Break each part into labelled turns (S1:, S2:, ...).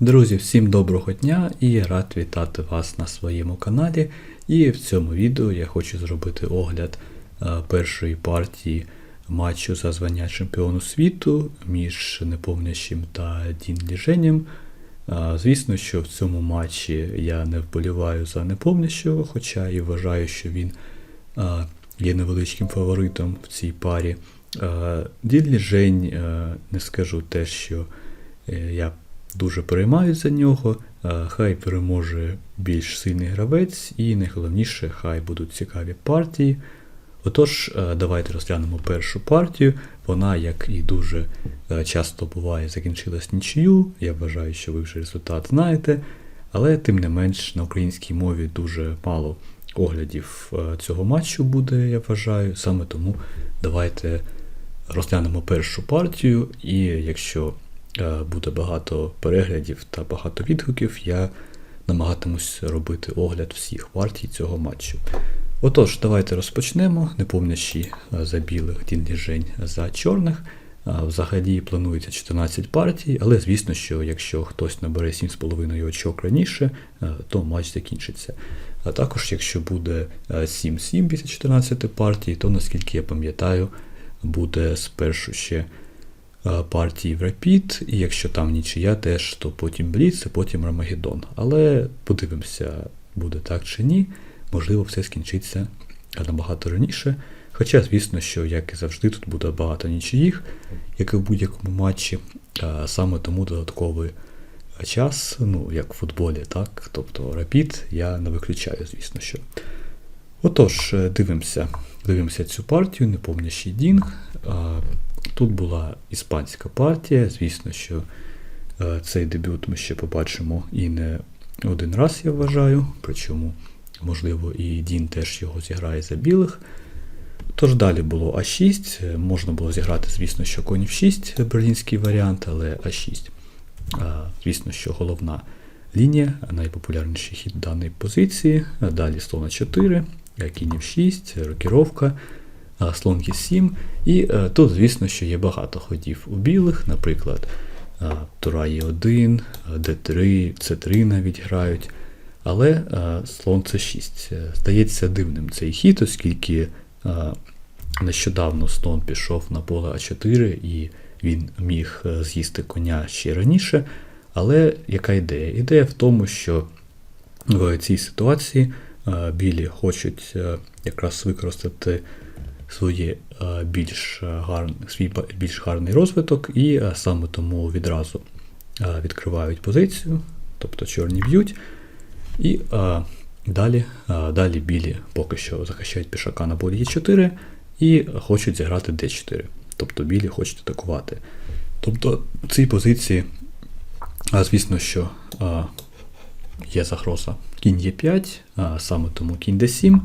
S1: Друзі, всім доброго дня і рад вітати вас на своєму каналі. І в цьому відео я хочу зробити огляд е, першої партії матчу за звання чемпіону світу між Неповнящим та Дін Ліженєм. Е, Звісно, що в цьому матчі я не вболіваю за Неповнящого, хоча і вважаю, що він е, є невеличким фаворитом в цій парі. Дін Ліжень, не скажу те, що я дуже переймаюсь за нього. Е, Хай переможе більш сильний гравець, і найголовніше, хай будуть цікаві партії. Отож, е, давайте розглянемо першу партію. Вона, як і дуже е, часто буває, закінчилась нічию. Я вважаю, що ви вже результат знаєте. Але тим не менш на українській мові дуже мало оглядів цього матчу буде, я вважаю. Саме тому давайте розглянемо першу партію, і якщо буде багато переглядів та багато відгуків, я намагатимусь робити огляд всіх партій цього матчу. Отож, давайте розпочнемо, не помнящі е, за білих Дін Ліжень за чорних. Е, Взагалі планується 14 партій, але звісно, що якщо хтось набере 7,5 очок раніше, е, то матч закінчиться. А також, якщо буде е, 7-7 після 14 партій, то наскільки я пам'ятаю, буде спершу ще е, партії в Rapid, і якщо там нічия теж, то потім Бліц, а потім Рамагеддон. Але подивимося, буде так чи ні. Можливо, все скінчиться набагато раніше. Хоча, звісно, що, як і завжди, тут буде багато нічиїх, як і в будь-якому матчі. Саме тому додатковий час, ну, як в футболі, так? Тобто Rapid я не виключаю, звісно, що. Отож, е, дивимося, дивимося цю партію, непомнящий Дінг. Тут була іспанська партія. Звісно, що е, цей дебют ми ще побачимо і не один раз, я вважаю. Причому, можливо, і Дін теж його зіграє за білих. Тож далі було А6. Е, Можна було зіграти, звісно, що конь в 6 берлінський варіант, але А6. Звісно, що головна лінія, найпопулярніший хід даної позиції. Далі слон на 4, кінь в 6, рокіровка, слон Е7. І е, тут, звісно, що є багато ходів у білих, наприклад, Тура Е1, Д3, С3 навіть грають. Але слон С6. Е, Здається дивним цей хід, оскільки нещодавно слон пішов на поле А4 і він міг е, з'їсти коня ще раніше. Але яка ідея? Ідея в тому, що в цій ситуації білі хочуть якраз використати своє е, більш гарний, свій більш гарний розвиток, і е, саме тому відразу е, відкривають позицію, тобто чорні б'ють. І е, далі, е, далі білі поки що захищають пішака на полі Е4 і хочуть зіграти Д4. Тобто білі хочуть атакувати. Тобто в цій позиції, а, звісно, що а, є загроза кінь Е5, а, саме тому кінь Д7.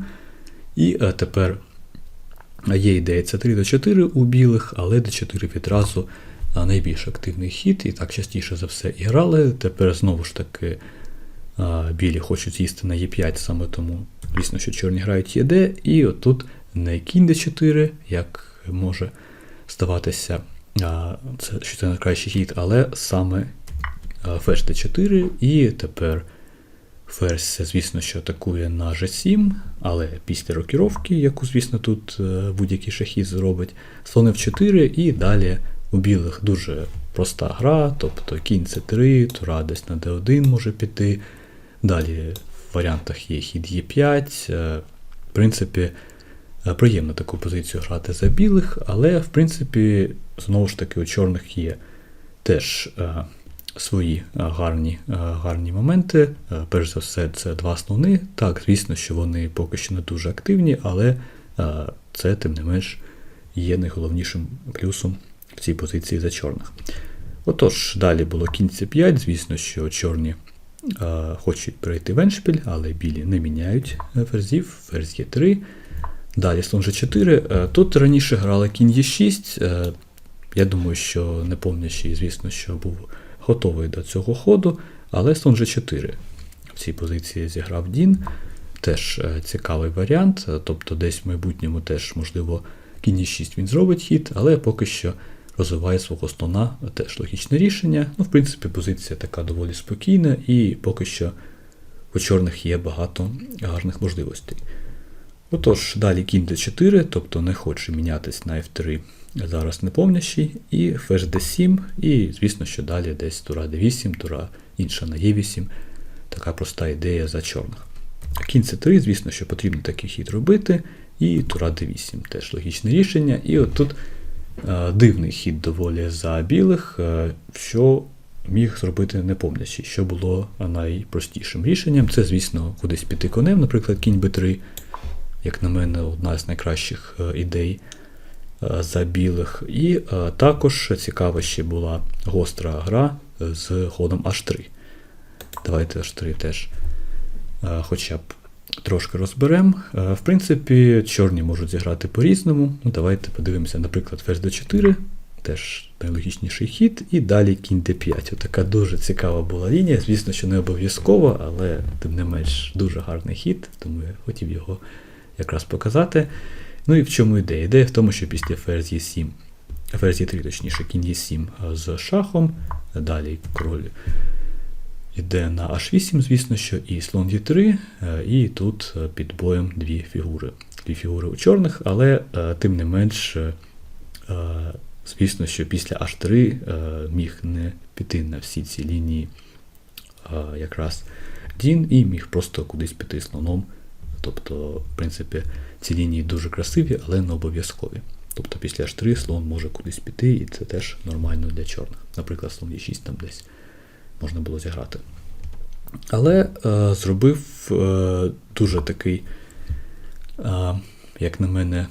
S1: І а, тепер є ідея С3 до 4 у білих, але Д4 відразу найбільш активний хід, і так частіше за все і грали. Тепер знову ж таки білі хочуть з'їсти на Е5, саме тому, звісно, що чорні грають ЄД, і отут не кінь Д4, як може здаватися, це, що це найкращий хід, але саме ферзь Д4, і тепер ферзь, звісно, що атакує на G7, але після рокіровки, яку, звісно, тут е, будь-який шахіст зробить, слон F4 і далі у білих дуже проста гра, тобто кінь С3, тура десь на D1 може піти. Далі в варіантах є хід Е5. е, В принципі, е, приємно таку позицію грати за білих, але в принципі, знову ж таки, у чорних є теж свої е, гарні, е, гарні моменти. Е, Перш за все, це два слони. Так, звісно, що вони поки що не дуже активні, але це, тим не менш, є найголовнішим плюсом в цій позиції за чорних. Отож, далі було кінь С5, звісно, що чорні хочуть перейти в еншпіль, але білі не міняють ферзів, ферзь є 3. Далі слон G4. Е, Тут раніше грали кінь Е6. Е, Я думаю, що не помнящий, звісно, що був готовий до цього ходу, але слон G4 в цій позиції зіграв Дін. Теж е, цікавий варіант, е, тобто десь в майбутньому теж, можливо, кінь Е6 він зробить хід, але поки що розвиває свого слона теж логічне рішення. Ну, в принципі, позиція така доволі спокійна, і поки що у чорних є багато гарних можливостей. Отож, далі кінь d4, тобто не хоче мінятись на f3 зараз не помнящий, і ферзь d7, і звісно, що далі десь тура d8, тура інша на e8. Така проста ідея за чорних. Кінь c3, звісно, що потрібно такий хід робити, і тура d8 теж логічне рішення. І от тут е, дивний хід доволі за білих, е, що міг зробити непомнящий, що було найпростішим рішенням. Це, звісно, кудись піти конем, наприклад, кінь b3 як на мене, одна з найкращих е, ідей е, за білих. І е, також цікава ще була гостра гра з ходом H3. Давайте H3 теж хоча б трошки розберемо. В принципі, чорні можуть зіграти по-різному. Ну, Давайте подивимося, наприклад, ферзь d4, теж найлогічніший хід, і далі кінь d5. Отака дуже цікава була лінія. Звісно, що не обов'язково, але тим не менш дуже гарний хід, тому я хотів його якраз показати. Ну і в чому ідея? Ідея в тому, що після ферзь e 7 ферзь e 3 точніше, кінь e 7 з шахом, далі король йде на h8, звісно, що і слон e3, і тут під боєм дві фігури. Дві фігури у чорних, але тим не менш, звісно, що після h3 міг не піти на всі ці лінії якраз Дін і міг просто кудись піти слоном. Тобто, в принципі, ці лінії дуже красиві, але не обов'язкові. Тобто після H3 слон може кудись піти, і це теж нормально для чорних. Наприклад, слон E6 там десь можна було зіграти. Але е, зробив е, дуже такий, е, як на мене,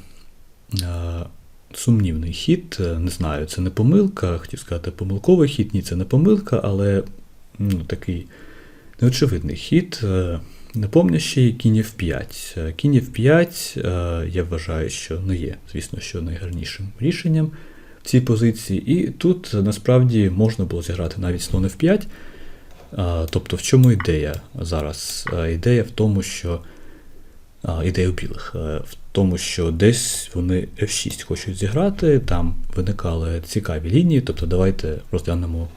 S1: е, сумнівний хід. Не знаю, це не помилка, хотів сказати, помилковий хід, ні, це не помилка, але ну, такий неочевидний хід. Е, Непомнящий кінь F5. Кінь F5, е, я вважаю, що не є, звісно, що найгарнішим рішенням в цій позиції. І тут насправді можна було зіграти навіть слон F5. Е, тобто, в чому ідея зараз? Е, ідея в тому, що ідея у білих, в тому, що десь вони F6 хочуть зіграти, там виникали цікаві лінії. Тобто, давайте розглянемо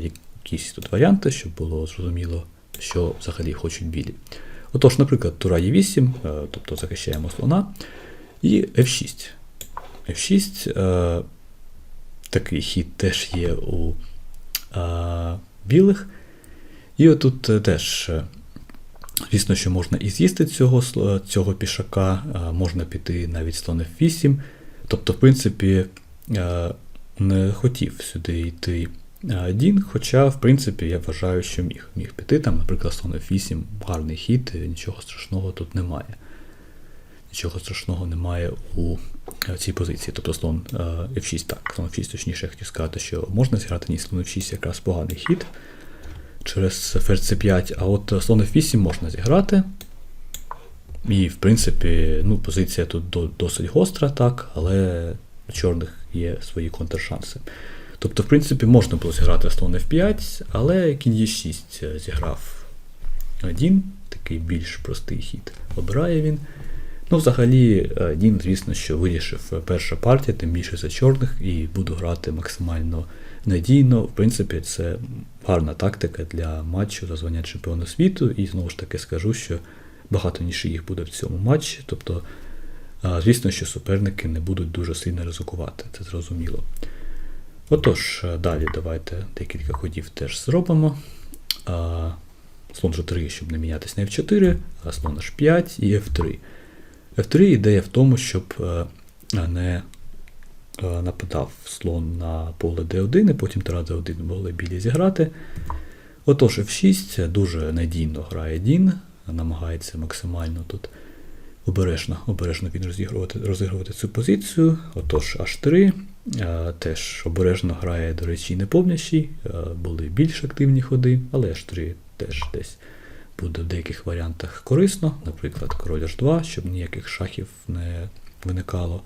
S1: якісь тут варіанти, щоб було зрозуміло, що взагалі хочуть білі. Отож, наприклад, тура Е8, тобто захищаємо слона, і F6. F6 е, такий хід теж є у е, білих. І отут е, теж, е, звісно, що можна і з'їсти цього цього пішака, е, можна піти навіть слон F8. Тобто, в принципі, е, не хотів сюди йти Дін, хоча, в принципі, я вважаю, що міг міг піти. Там, наприклад, слон F8, гарний хід, нічого страшного тут немає. Нічого страшного немає у цій позиції. Тобто слон F6, так, слон F6, точніше, я хотів сказати, що можна зіграти ні, слон F6 якраз поганий хід через ферзь C5, а от слон F8 можна зіграти. І, в принципі, ну, позиція тут досить гостра, так, але у чорних є свої контршанси. Тобто, в принципі, можна було зіграти слон F5, але кінь Е6 зіграв Дін, такий більш простий хід. Обирає він. Ну, взагалі, е, Дін, звісно, що вирішив перша партія, тим більше за чорних, і буду грати максимально надійно. В принципі, це гарна тактика для матчу за звання чемпіона світу. І знову ж таки скажу, що багато їх буде в цьому матчі. Тобто, е, звісно, що суперники не будуть дуже сильно ризикувати, це зрозуміло. Отож, е, далі давайте декілька ходів теж зробимо. Слон G3, щоб не мінятися на F4, а слон H5 і F3. F3 ідея в тому, щоб е, не е, нападав слон на поле D1, і потім Тара D1 могли білі зіграти. Отож, F6 дуже надійно грає Дін, намагається максимально тут обережно обережно він розігрувати розігрувати цю позицію. Отож, H3 теж обережно грає, до речі, не повнящий, були більш активні ходи, але H3 теж десь буде в деяких варіантах корисно, наприклад, король H2, щоб ніяких шахів не виникало.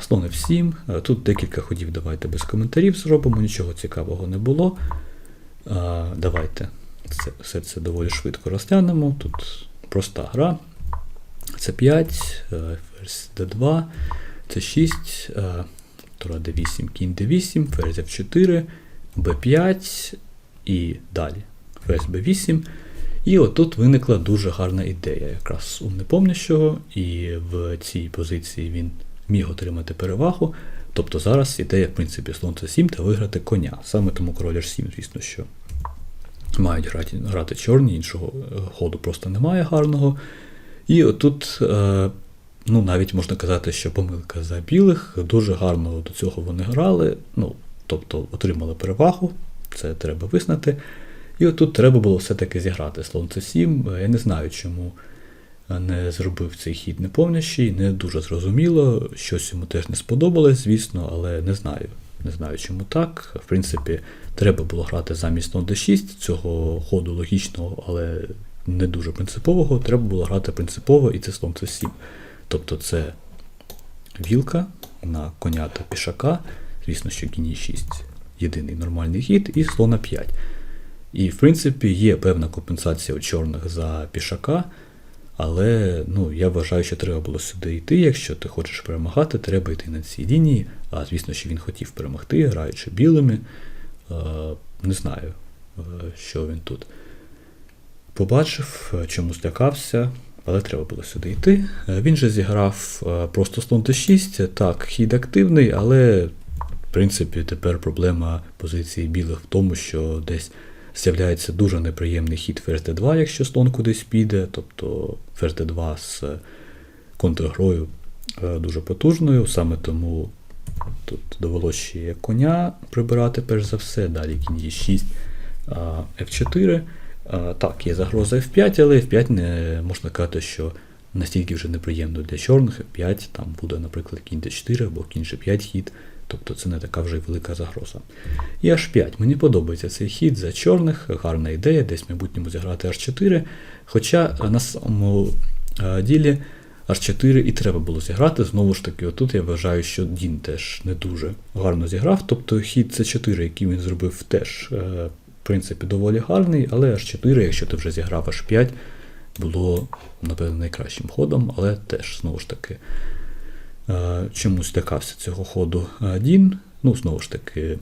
S1: Слон F7. Тут декілька ходів давайте без коментарів зробимо, нічого цікавого не було. Давайте це, все це доволі швидко розглянемо. Тут проста гра. Це 5, ферзь D2, це 6. Тура d8, кінь d8, ферзь f4, b5 і далі. Ферзь b8. І отут виникла дуже гарна ідея, якраз у непомнящого, і в цій позиції він міг отримати перевагу. Тобто зараз ідея, в принципі, слон c7 та виграти коня. Саме тому король h7, звісно, що мають грати, грати чорні, іншого е, ходу просто немає гарного. І отут, е, ну, навіть можна казати, що помилка за білих, дуже гарно до цього вони грали, ну, тобто отримали перевагу, це треба визнати. І отут треба було все-таки зіграти слон c7. Я не знаю, чому не зробив цей хід неповнящий, не дуже зрозуміло. Щось йому теж не сподобалось, звісно, але не знаю. Не знаю, чому так. В принципі, треба було грати замість слон d6 цього ходу логічного, але не дуже принципового. Треба було грати принципово, і це слон c7. Тобто це вілка на коня та пішака. Звісно, що кінь 6 єдиний нормальний хід, і слона 5. І, в принципі, є певна компенсація у чорних за пішака. Але ну, я вважаю, що треба було сюди йти. Якщо ти хочеш перемагати, треба йти на цій лінії. А звісно, що він хотів перемогти, граючи білими. Не знаю, е, що він тут побачив, чому злякався, але треба було сюди йти. Е, Він же зіграв е, просто слон Т6. Так, хід активний, але в принципі тепер проблема позиції білих в тому, що десь з'являється дуже неприємний хід ферзь d2, якщо слон кудись піде, тобто ферзь d2 з контргрою е, дуже потужною, саме тому тут довелося ще коня прибирати перш за все, далі кінь e6, f4. Так, є загроза f5, але f5 не можна казати, що настільки вже неприємно для чорних, f5 там буде, наприклад, кінь d4 або кінь g5 хід. Тобто це не така вже велика загроза. І H5. Мені подобається цей хід за чорних, гарна ідея, десь в майбутньому зіграти H4. Хоча на самому ділі H4 і треба було зіграти. Знову ж таки, отут я вважаю, що Дін теж не дуже гарно зіграв. Тобто хід C4, який він зробив, теж, в принципі, доволі гарний, але H4, якщо ти вже зіграв H5, було, напевно, найкращим ходом, але теж, знову ж таки. Чомусь лякався цього ходу Дін. Ну, знову ж таки,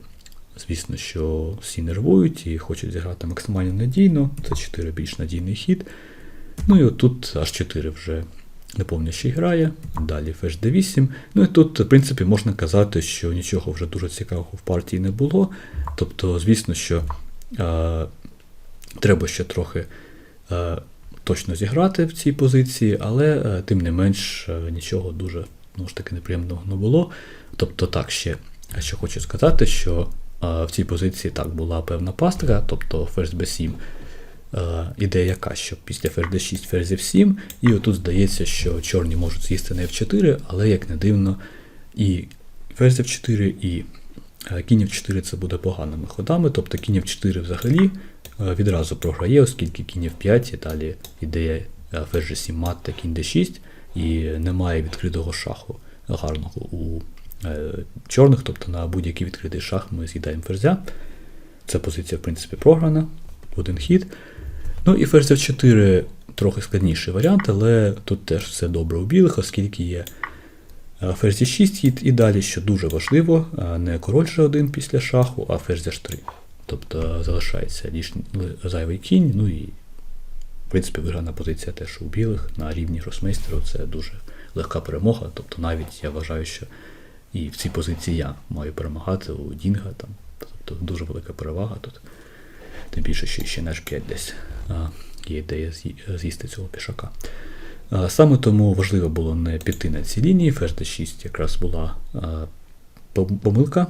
S1: звісно, що всі нервують і хочуть зіграти максимально надійно. Це 4 більш надійний хід. Ну і отут аж 4 вже неповнящий грає. Далі ферзь d8. Ну і тут, в принципі, можна казати, що нічого вже дуже цікавого в партії не було. Тобто, звісно, що е, треба ще трохи. Е, Точно зіграти в цій позиції, але е, тим не менш нічого дуже ну ж таки неприємного не було. Тобто, так ще, що хочу сказати, що в цій позиції так була певна пастка, тобто ферзь b7. Ідея яка, що після ферзь d6 ферзь f7, і отут здається, що чорні можуть з'їсти на f4, але як не дивно, і ферзь f4, і кінь f4 це буде поганими ходами, тобто кінь f4 взагалі відразу програє, оскільки кінь f5 і далі ідея ферзь g7 мат та кінь d6 і немає відкритого шаху гарного у е, чорних, тобто на будь-який відкритий шах ми з'їдаємо ферзя. Ця позиція, в принципі, програна, один хід. Ну і ферзь f4 трохи складніший варіант, але тут теж все добре у білих, оскільки є ферзь 6 хід, і далі, що дуже важливо, не король G1 після шаху, а ферзь H3. Тобто залишається лишній зайвий кінь, ну і в принципі, виграна позиція теж у білих на рівні гросмейстеру це дуже легка перемога. Тобто навіть я вважаю, що і в цій позиції я маю перемагати у Дінга. Там, Тобто дуже велика перевага тут. Тим більше, що ще наш 5 десь а, є ідея з'їсти цього пішака. Саме тому важливо було не піти на ці лінії. Ферзь d6 якраз була помилка,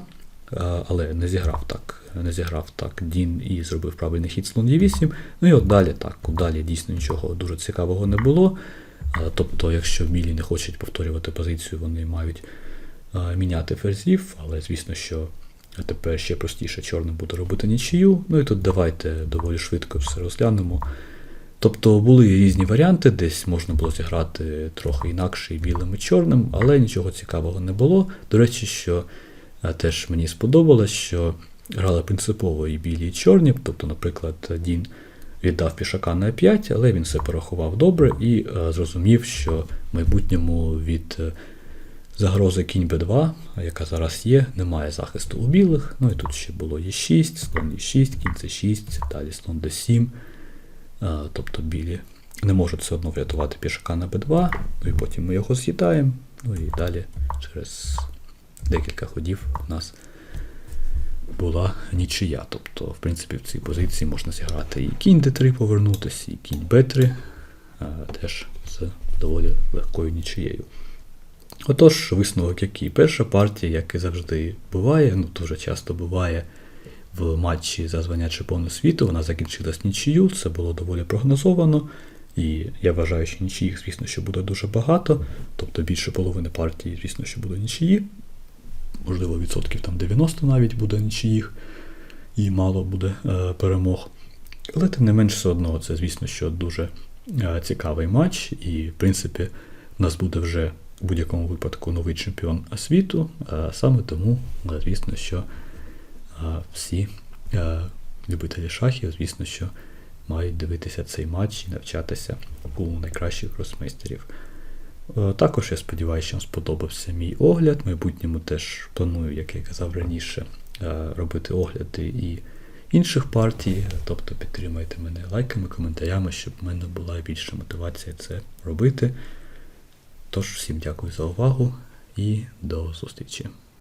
S1: але не зіграв так не зіграв так Дін і зробив правильний хід слон d8. Ну і от далі так, далі дійсно нічого дуже цікавого не було. Тобто, якщо білі не хочуть повторювати позицію, вони мають міняти ферзів, але звісно, що тепер ще простіше чорним буде робити нічию. Ну і тут давайте доволі швидко все розглянемо. Тобто були різні варіанти, десь можна було зіграти трохи інакше і білим і чорним, але нічого цікавого не було. До речі, що теж мені сподобалось, що грали принципово і білі, і чорні. Тобто, наприклад, Дін віддав пішака на 5, але він все порахував добре і е, зрозумів, що в майбутньому від е, загрози кінь Б2, яка зараз є, немає захисту у білих. Ну і тут ще було Е6, слон Е6, кінь С6, далі слон Д7. А, тобто білі не можуть все одно врятувати пішака на Б2, ну і потім ми його з'їдаємо. Ну і далі через декілька ходів у нас була нічия. Тобто, в принципі, в цій позиції можна зіграти і кінь Д3 повернутися, і кінь Б3, теж з доволі легкою нічиєю. Отож, висновок який. Перша партія, як і завжди буває, ну дуже часто буває в матчі за звання чемпіону світу, вона закінчилась нічию, це було доволі прогнозовано. І я вважаю, що нічиїх, звісно, що буде дуже багато, тобто більше половини партії, звісно, що буде нічиї. Можливо, відсотків там 90 навіть буде нічиїх, і мало буде е, перемог. Але тим не менш, все одно, це, звісно, що дуже е, цікавий матч, і, в принципі, у нас буде вже в будь-якому випадку новий чемпіон світу. Е, саме тому, е, звісно, що всі е, любителі шахів, звісно, що мають дивитися цей матч і навчатися у найкращих гросмейстерів. Е, Також я сподіваюся, що вам сподобався мій огляд. В майбутньому теж планую, як я казав раніше, е, робити огляди і інших партій. Тобто підтримайте мене лайками, коментарями, щоб в мене була більша мотивація це робити. Тож, всім дякую за увагу і до зустрічі.